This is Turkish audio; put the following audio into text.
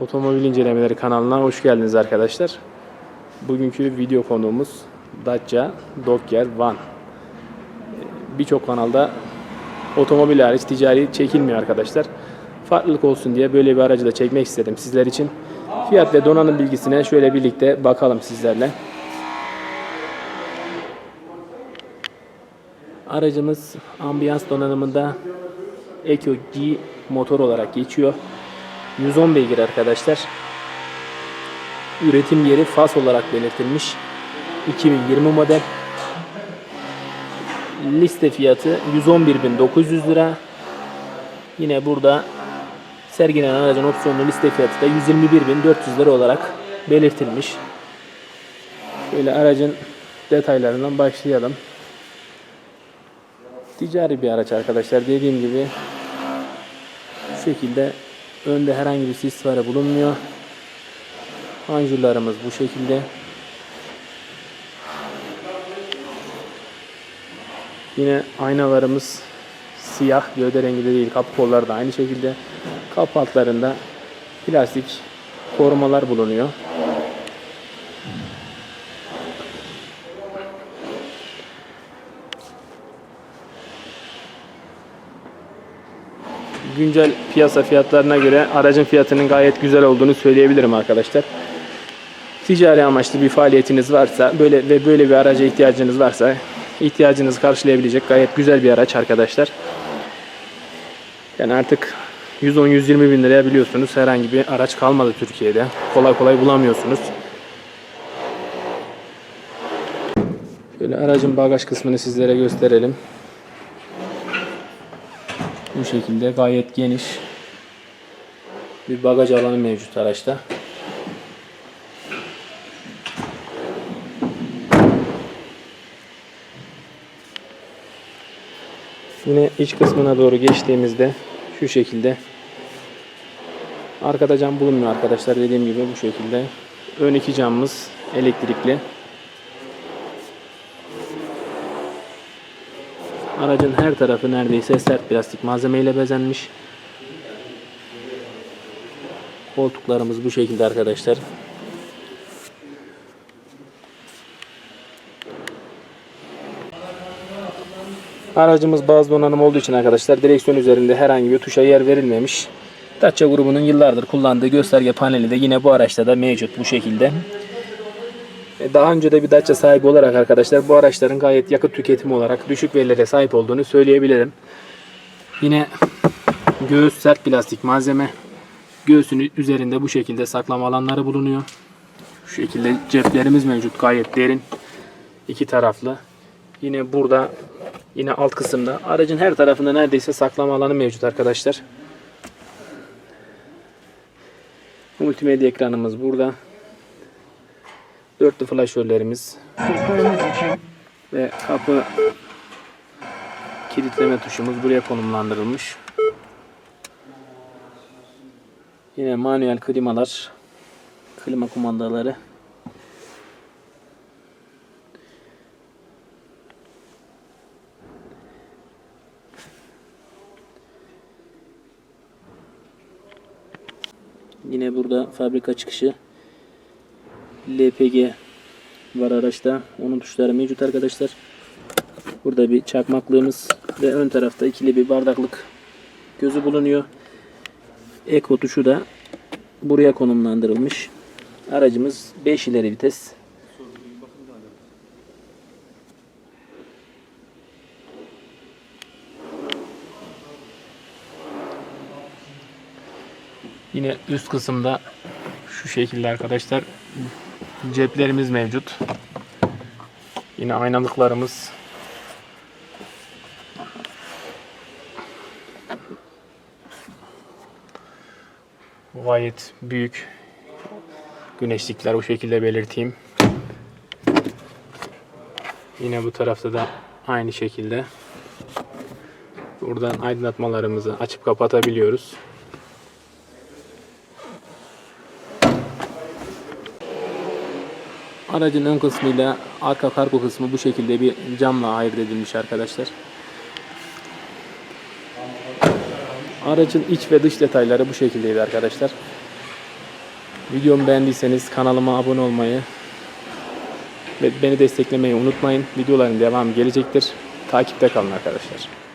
Otomobil incelemeleri kanalına hoş geldiniz arkadaşlar. Bugünkü video konuğumuz Dacia Docker Van. Birçok kanalda otomobil hariç ticari çekilmiyor arkadaşlar. Farklılık olsun diye böyle bir aracı da çekmek istedim sizler için. Fiyat ve donanım bilgisine şöyle birlikte bakalım sizlerle. Aracımız ambiyans donanımında Eco G motor olarak geçiyor. 110 beygir arkadaşlar. Üretim yeri Fas olarak belirtilmiş. 2020 model. Liste fiyatı 111.900 lira. Yine burada sergilenen aracın opsiyonlu liste fiyatı da 121.400 lira olarak belirtilmiş. Şöyle aracın detaylarından başlayalım. Ticari bir araç arkadaşlar. Dediğim gibi şekilde önde herhangi bir sis farı bulunmuyor. Panjurlarımız bu şekilde. Yine aynalarımız siyah, gövde rengi de değil. Kapı kolları da aynı şekilde. Kapı altlarında plastik korumalar bulunuyor. Güncel piyasa fiyatlarına göre aracın fiyatının gayet güzel olduğunu söyleyebilirim arkadaşlar. Ticari amaçlı bir faaliyetiniz varsa böyle ve böyle bir araca ihtiyacınız varsa ihtiyacınızı karşılayabilecek gayet güzel bir araç arkadaşlar. Yani artık 110-120 bin liraya biliyorsunuz herhangi bir araç kalmadı Türkiye'de. Kolay kolay bulamıyorsunuz. Şöyle aracın bagaj kısmını sizlere gösterelim. Bu şekilde gayet geniş bir bagaj alanı mevcut araçta. Yine iç kısmına doğru geçtiğimizde şu şekilde arkada cam bulunmuyor arkadaşlar dediğim gibi bu şekilde. Ön iki camımız elektrikli. Aracın her tarafı neredeyse sert plastik malzemeyle bezenmiş. Koltuklarımız bu şekilde arkadaşlar. Aracımız bazı donanım olduğu için arkadaşlar direksiyon üzerinde herhangi bir tuşa yer verilmemiş. Dacia grubunun yıllardır kullandığı gösterge paneli de yine bu araçta da mevcut bu şekilde. E, Daha önce de bir Dacia sahibi olarak arkadaşlar bu araçların gayet yakıt tüketimi olarak düşük verilere sahip olduğunu söyleyebilirim. Yine göğüs sert plastik malzeme. Göğsün üzerinde bu şekilde saklama alanları bulunuyor. Şu şekilde ceplerimiz mevcut gayet derin. iki taraflı. Yine burada yine alt kısımda aracın her tarafında neredeyse saklama alanı mevcut arkadaşlar. Multimedya ekranımız burada. Dörtlü flaşörlerimiz ve kapı kilitleme tuşumuz buraya konumlandırılmış. Yine manuel klimalar, klima kumandaları. Yine burada fabrika çıkışı LPG var araçta. Onun tuşları mevcut arkadaşlar. Burada bir çakmaklığımız ve ön tarafta ikili bir bardaklık gözü bulunuyor. Eko tuşu da buraya konumlandırılmış. Aracımız 5 ileri vites. Yine üst kısımda şu şekilde arkadaşlar ceplerimiz mevcut. Yine aynalıklarımız. Gayet büyük güneşlikler o şekilde belirteyim. Yine bu tarafta da aynı şekilde. Buradan aydınlatmalarımızı açıp kapatabiliyoruz. Aracın ön kısmıyla arka kargo kısmı bu şekilde bir camla ayırt edilmiş arkadaşlar. Aracın iç ve dış detayları bu şekildeydi arkadaşlar. Videomu beğendiyseniz kanalıma abone olmayı ve beni desteklemeyi unutmayın. Videoların devamı gelecektir. Takipte kalın arkadaşlar.